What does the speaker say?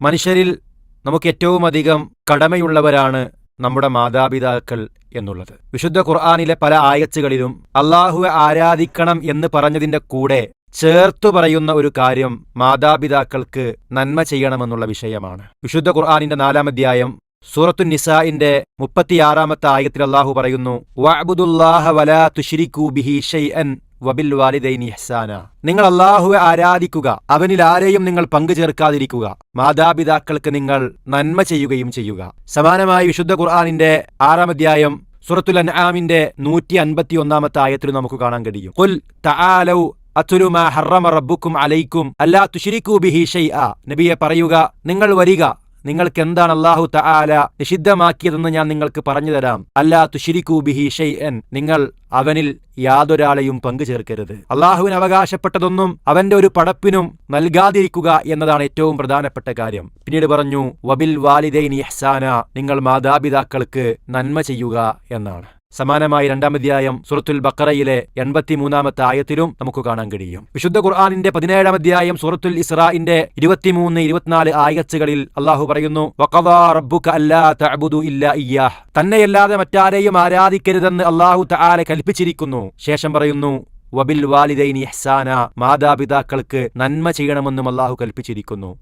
മനുഷ്യരിൽ നമുക്ക് ഏറ്റവും അധികം കടമയുള്ളവരാണ് നമ്മുടെ മാതാപിതാക്കൾ എന്നുള്ളത്. വിശുദ്ധ ഖുർആാനിലെ പല ആയച്ചുകളിലും അള്ളാഹുവെ ആരാധിക്കണം എന്ന് പറഞ്ഞതിന്റെ കൂടെ ചേർത്തു പറയുന്ന ഒരു കാര്യം മാതാപിതാക്കൾക്ക് നന്മ ചെയ്യണമെന്നുള്ള വിഷയമാണ്. വിശുദ്ധ ഖുർആാനിന്റെ നാലാം അധ്യായം സൂറത്തു നിസാഇന്റെ മുപ്പത്തിയാറാമത്തെ ആയത്തിൽ അള്ളാഹു പറയുന്നു വലാ തുഷിരിക്കൂ ബിഹി ഷൈഅൻ വബിൽ വാലിദൈനി ഇഹ്സാന. നിങ്ങൾ അള്ളാഹുവെ ആരാധിക്കുക അവനിൽ ആരെയും നിങ്ങൾ പങ്കു ചേർക്കാതിരിക്കുക മാതാപിതാക്കൾക്ക് നിങ്ങൾ നന്മ ചെയ്യുകയും ചെയ്യുക. സമാനമായി വിശുദ്ധ ഖുർആാനിന്റെ ആറാം അധ്യായം സുറത്തുൽ അൻആമിന്റെ നൂറ്റി അൻപത്തി ഒന്നാമത്തെ ആയത്തിൽ നമുക്ക് കാണാൻ കഴിയും. ഖുൽ തആലൗ അത്തുലു മാ ഹറമ റബ്ബുക്കും അലൈക്കും അല്ലാ തുഷിരിക്കൂ ബിഹി ഷൈഅ നബിയെ പറയുക നിങ്ങൾ വരിക നിങ്ങൾക്ക് എന്താണ് അള്ളാഹു തആല നിഷിദ്ധമാക്കിയതെന്ന് ഞാൻ നിങ്ങൾക്ക് പറഞ്ഞു തരാം അല്ലാ തുഷിരിക്കൂ ബിഹി ഷൈഅൻ. നിങ്ങൾ അവനിൽ യാതൊരാളെയും പങ്കു ചേർക്കരുത് അള്ളാഹുവിന് അവകാശപ്പെട്ടതൊന്നും അവന്റെ ഒരു പടപ്പിനും നൽകാതിരിക്കുക എന്നതാണ് ഏറ്റവും പ്രധാനപ്പെട്ട കാര്യം. പിന്നീട് പറഞ്ഞു വബിൽ വാലിദൈൻ ഇഹ്സാന. നിങ്ങൾ മാതാപിതാക്കൾക്ക് നന്മ ചെയ്യുക എന്നാണ്. സമാനമായി രണ്ടാം അധ്യായം സുറത്തുൽ ബക്കറയിലെ എൺപത്തിമൂന്നാമത്തെ ആയത്തിലും നമുക്ക് കാണാൻ കഴിയും. വിശുദ്ധ ഖുർആാനിന്റെ പതിനേഴാം അധ്യായം സുറത്തുൽ ഇസ്രാഇന്റെ ഇരുപത്തിമൂന്ന് ഇരുപത്തിനാല് ആയത്തുകളിൽ അള്ളാഹു പറയുന്നു തന്നെയല്ലാതെ മറ്റാരെയും ആരാധിക്കരുതെന്ന് അള്ളാഹു തആല കൽപ്പിച്ചിരിക്കുന്നു. ശേഷം പറയുന്നു വബിൽ വാലിദൈനി ഇഹ്സാന. മാതാപിതാക്കൾക്ക് നന്മ ചെയ്യണമെന്നും അള്ളാഹു കൽപ്പിച്ചിരിക്കുന്നു.